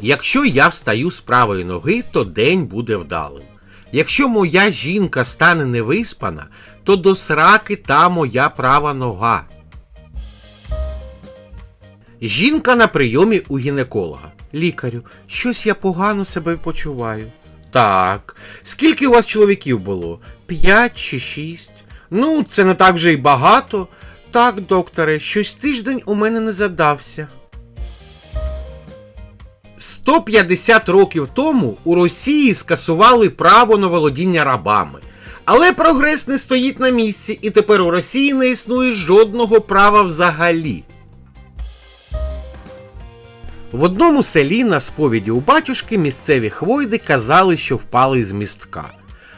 Якщо я встаю з правої ноги, то день буде вдалим. Якщо моя жінка встане невиспана, то до сраки та моя права нога. Жінка на прийомі у гінеколога. Лікарю, щось я погано себе почуваю. Так. Скільки у вас чоловіків було? П'ять чи шість? Ну, це не так вже й багато. Так, докторе, щось тиждень у мене не задався. 150 років тому у Росії скасували право на володіння рабами. Але прогрес не стоїть на місці, і тепер у Росії не існує жодного права взагалі. В одному селі на сповіді у батюшки місцеві хвойди казали, що впали з містка.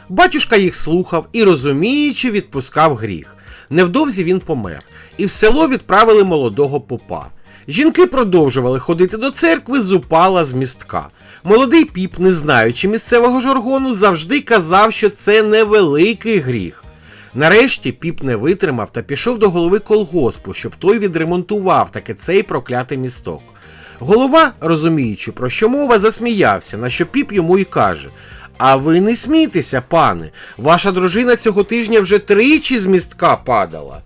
Батюшка їх слухав і, розуміючи, відпускав гріх. Невдовзі він помер, і в село відправили молодого попа. Жінки продовжували ходити до церкви з упала з містка. Молодий піп, не знаючи місцевого жаргону, завжди казав, що це невеликий гріх. Нарешті піп не витримав та пішов до голови колгоспу, щоб той відремонтував таки цей проклятий місток. Голова, розуміючи, про що мова, засміявся, на що піп йому й каже: А ви не смійтеся, пане, ваша дружина цього тижня вже тричі з містка падала.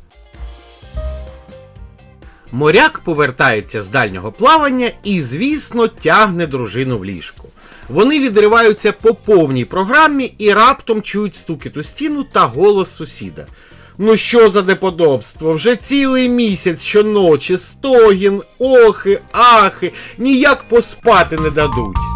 Моряк повертається з дальнього плавання і, звісно, тягне дружину в ліжко. Вони відриваються по повній програмі і раптом чують стукіт у стіну та голос сусіда. Ну що за неподобство? Вже цілий місяць щоночі стогін, охи, ахи, ніяк поспати не дадуть.